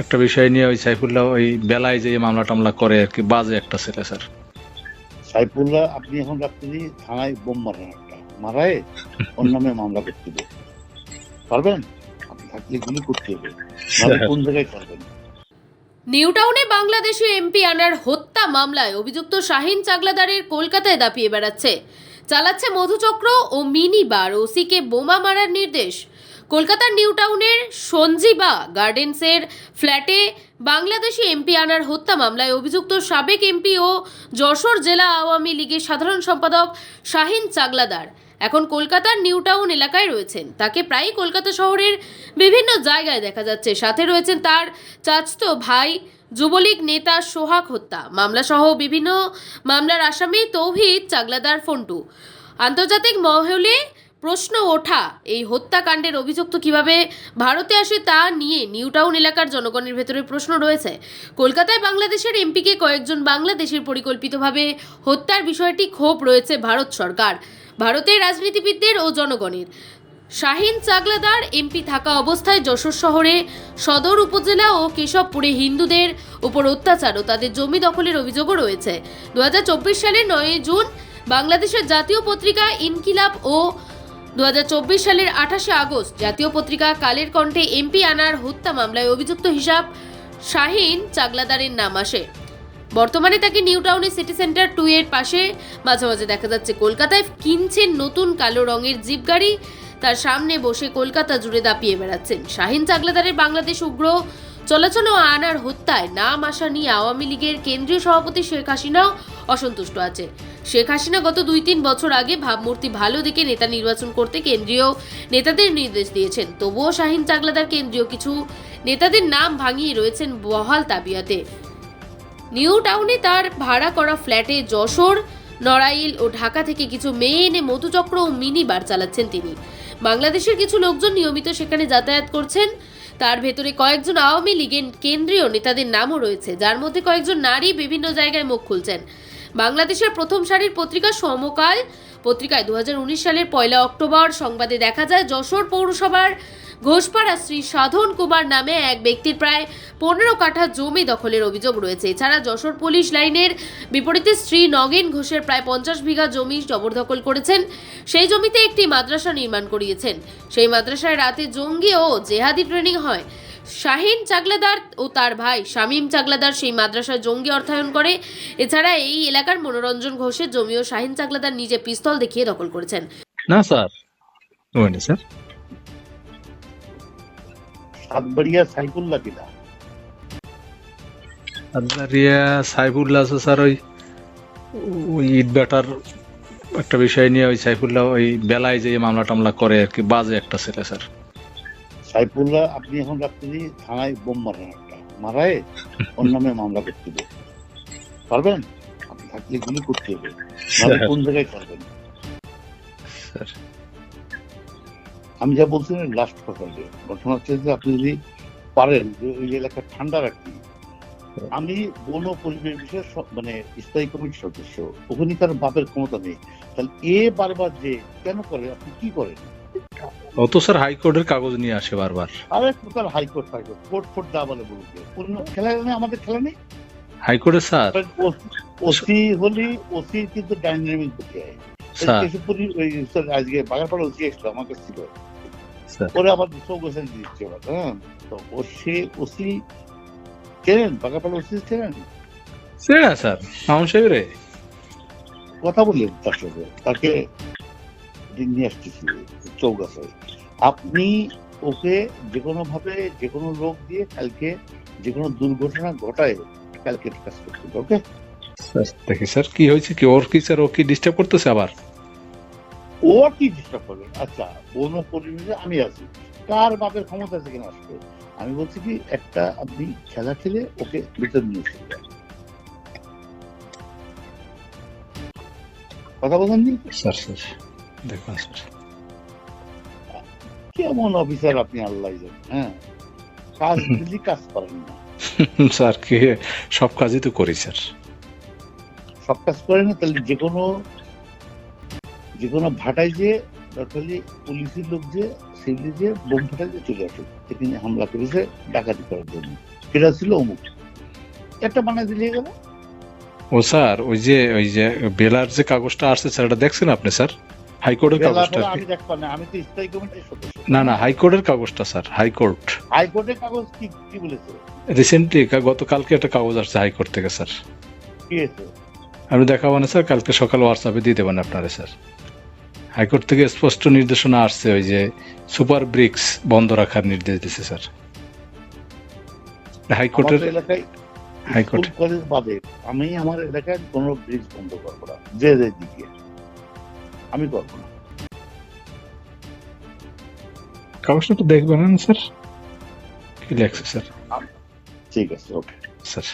একটা বিষয় নিয়ে ওই সাইফুল্লাহ ওই বেলায় যে মামলা টামলা করে আর কি বাজে একটা ছেলে স্যার। সাইফুল্লাহ আপনি এখন রাত্রি থানায় বোম মারেন একটা। মারায় ওর নামে মামলা করতে হবে। পারবেন? আপনি থাকলে গুলি করতে হবে। কোন জায়গায় করবেন নিউটাউনে বাংলাদেশি এমপি আনার হত্যা মামলায় অভিযুক্ত শাহিন চাগলাদারের কলকাতায় দাপিয়ে বেড়াচ্ছে। চালাচ্ছে মধুচক্র ও মিনি বার। ওসিকে বোমা মারার নির্দেশ। কলকাতার নিউটাউনের সঞ্জীবা গার্ডেন্সের ফ্ল্যাটে বাংলাদেশি এমপি আনার হত্যা মামলায় অভিযুক্ত সাবেক এমপি ও যশোর জেলা আওয়ামী লীগের সাধারণ সম্পাদক শাহিন চাগলাদার এখন কলকাতার নিউটাউন এলাকায় রয়েছেন। তাকে প্রায়ই কলকাতা শহরের বিভিন্ন জায়গায় দেখা যাচ্ছে। সাথে রয়েছেন তার চাচতো ভাই, যুবলীগ নেতা সোহাগ হত্যা। মামলাসহ বিভিন্ন মামলার আসামি তৌহিদ চাগলাদার ফন্টু। আন্তর্জাতিক মহলে প্রশ্ন ওঠা। এই হত্যাকাণ্ডের অভিযুক্ত কীভাবে ভারতে আসে তা নিয়ে নিউটাউন এলাকার জনগণের ভেতরে প্রশ্ন রয়েছে। কলকাতায় বাংলাদেশের এমপিকে কয়েকজন বাংলাদেশের পরিকল্পিতভাবে হত্যার বিষয়টি ক্ষোভ রয়েছে ভারত সরকার, ভারতের রাজনীতিবিদদের ও জনগণের। শাহিন চাগলাদার এমপি থাকা অবস্থায় যশোর শহরে সদর উপজেলা ও কেশবপুরে হিন্দুদের উপর অত্যাচার ও তাদের জমি দখলের অভিযোগও রয়েছে। দু হাজার চব্বিশ সালের নয় জুন বাংলাদেশের জাতীয় পত্রিকা ইনকিলাব ও দু হাজার চব্বিশ সালের আঠাশে আগস্ট, জাতীয় পত্রিকা কালের কণ্ঠে এমপি আনার হত্যা মামলায় অভিযুক্ত হিসাব শাহিন চাগলাদারের নাম আসে। বর্তমানে তাকে নিউ টাউনের সিটি সেন্টার টু এর পাশে মাঝে মাঝে দেখা যাচ্ছে। কলকাতায় কিনছেন নতুন কালো রঙের জিপ গাড়ি, তার সামনে বসে কলকাতা জুড়ে দাপিয়ে বেড়াচ্ছেন। শাহিন চাগলাদারের বাংলাদেশ উগ্র চলাচল ও আনার হত্যায় নাম আসা নিয়ে আওয়ামী লীগের কেন্দ্রীয় সভাপতি শেখ হাসিনাও অসন্তুষ্ট আছে। শেখ হাসিনা গত দুই তিন বছর আগে ভাবমূর্তি ভালো দেখে নেতা নির্বাচন করতে কেন্দ্রীয় নেতাদের নির্দেশ দিয়েছেন। তবুও শাহিন চাগলাদার কেন্দ্রীয় কিছু নেতাদের নাম ভাঙিয়ে রয়েছেন বহাল তাবিয়াতে। নিউ টাউনে তার ভাড়া করা ফ্ল্যাটে যশোর, নড়াইল ও ঢাকা থেকে কিছু মেয়ে এনে মধুচক্র ও মিনি বার চালাচ্ছেন তিনি। বাংলাদেশের কিছু লোকজন নিয়মিত সেখানে যাতায়াত করছেন। তার ভেতরে কয়েকজন আওয়ামী লীগের কেন্দ্রীয় নেতাদের নামও রয়েছে, যার মধ্যে কয়েকজন নারী বিভিন্ন জায়গায় মুখ খুলছেন। বাংলাদেশের প্রথম সারির পত্রিকা সমকাল। পত্রিকায় দু হাজার উনিশ সালের পয়লা অক্টোবর সংবাদে দেখা যায়, যশোর পৌরসভার ঘোষপাড়া শ্রী সাধন কুমার নামে এক ব্যক্তির প্রায় পনেরো কাঠা জমি দখলের অভিযোগ রয়েছে। এছাড়া যশোর পুলিশ লাইনের বিপরীতে শ্রী নগেন ঘোষের প্রায় পঞ্চাশ বিঘা জমি জবরদখল করেছেন। সেই জমিতে একটি মাদ্রাসা নির্মাণ করিয়েছেন। সেই মাদ্রাসায় রাতে জঙ্গি ও জেহাদি ট্রেনিং হয়। শাহিন চাগলাদার ও তার ভাই শামীম চাগলাদার সেই মাদ্রাসায় জঙ্গি অর্থায়ন করে। এছাড়া এই এলাকার মনোরঞ্জন ঘোষের জমিও শাহিন চাগলাদার নিজে পিস্তল দেখিয়ে দখল করেছেন। না স্যার। স্যার। সাতবাড়িয়া সাইফুল্লাহ কিনা স্যার ওই ওই ইট ব্যাটার একটা বিষয় নিয়ে ওই সাইফুল্লাহ ওই বেলায় যে মামলা টামলা করে আর কি বাজে একটা ছেলে স্যার। সাইফুল্লাহ আপনি এখন রাত্রি থানায় বোম মারেন একটা। মারায় ওর নামে মামলা করতে হবে। পারবেন? আপনি থাকলে গুলি করতে হবে। কোন জায়গায় করবেন আমি যা বলছি না লাস্ট কথা যে ঘটনা হচ্ছে যে আপনি যদি পারেন যে ওই এলাকা ঠান্ডা রাখতে আমি বন পরিবেশ বিষয়ে মানে স্থায়ী কমিটির সদস্য। ওখানকার বাপের ক্ষমতা নেই। তাহলে এ বারবার যে কেন করে? আপনি কি করেন? ও তো স্যার হাইকোর্টের কাগজ নিয়ে আসে বারবার। আর প্রকার হাইকোর্ট হাইকোর্ট কোর্ট ফোর্ট যা বলে অন্য খেলা নেই আমাদের খেলা নেই? হাইকোর্টে স্যার। ওসি হলি ওসি কিন্তু ডাইনামিক হয়। স্যার। আজকে বাগারপাড়া ওসি এসলো আমার কাছে ছিল। ওরে আবার দুশো দিচ্ছে হ্যাঁ? তো ও সে ওসি চেনেন? বাগারপাড়া ওসি চেনেন? সেটা স্যার মামুন সাহেব রে। কথা বললেন তার সাথে তাকে নিয়ে আসতেছি চৌগাছায়। আপনি ওকে যে কোনো ভাবে যে কোনো লোক দিয়ে কালকে যে কোনো দুর্ঘটনা ঘটায় কালকে কাজ করতে ওকে দেখি স্যার কি হয়েছে কি? ওর কি স্যার ও কি ডিস্টার্ব করতেছে আবার? ও কি ডিস্টার্ব করবে? আচ্ছা বন পরিবেশে আমি আছি। কার বাপের ক্ষমতা আছে কিনা আসবে আমি বলছি কি একটা আপনি খেলা খেলে ওকে ভিতর নিয়ে দেন। কথা বলেন নি? Sir sir. দেখুন কেমন অফিসার আপনি আল্লাহ জানেন হ্যাঁ? কাজ দিলি কাজ করেন না। স্যার কি? সব কাজই তো করি স্যার। সব কাজ করেন না তাহলে যে কোনো যে কোনো ভাটায় যে দরকার পুলিশের লোক যে সিভিল যে বোম ফাটায় যে চলে আসে এখানে হামলা করেছে ডাকাতি করার জন্য। এটা ছিল অমুক। একটা বানাই দিলে গেল। ও স্যার ওই যে ওই যে বেলার যে কাগজটা আসছে স্যার এটা দেখছেন আপনি স্যার? হাইকোর্টের কাগজটা আমি দেখব না আমি তো স্থায়ী কমিটির সদস্য। না না হাইকোর্টের কাগজটা স্যার হাইকোর্ট। হাইকোর্টের কাগজ কি কি বলেছে? রিসেন্টলি গতকালকে একটা কাগজ আসছে হাইকোর্ট থেকে স্যার। কি হয়েছে? আমি দেখাবো না স্যার কালকে সকাল হোয়াটসঅ্যাপে দিয়ে দেবেন আপনারা স্যার। হাইকোর্ট থেকে স্পষ্ট নির্দেশনা আসছে ওই যে সুপার ব্রিক্স বন্ধ রাখার নির্দেশ দিছে স্যার। হাইকোর্টের হাইকোর্ট। আমি আমার এলাকায় কোনো ব্রিজ বন্ধ করব না যে যে দিকে। আমি করব না। কাগজটা তো দেখবেন না স্যার। কি লেখছে স্যার ঠিক আছে ওকে স্যার।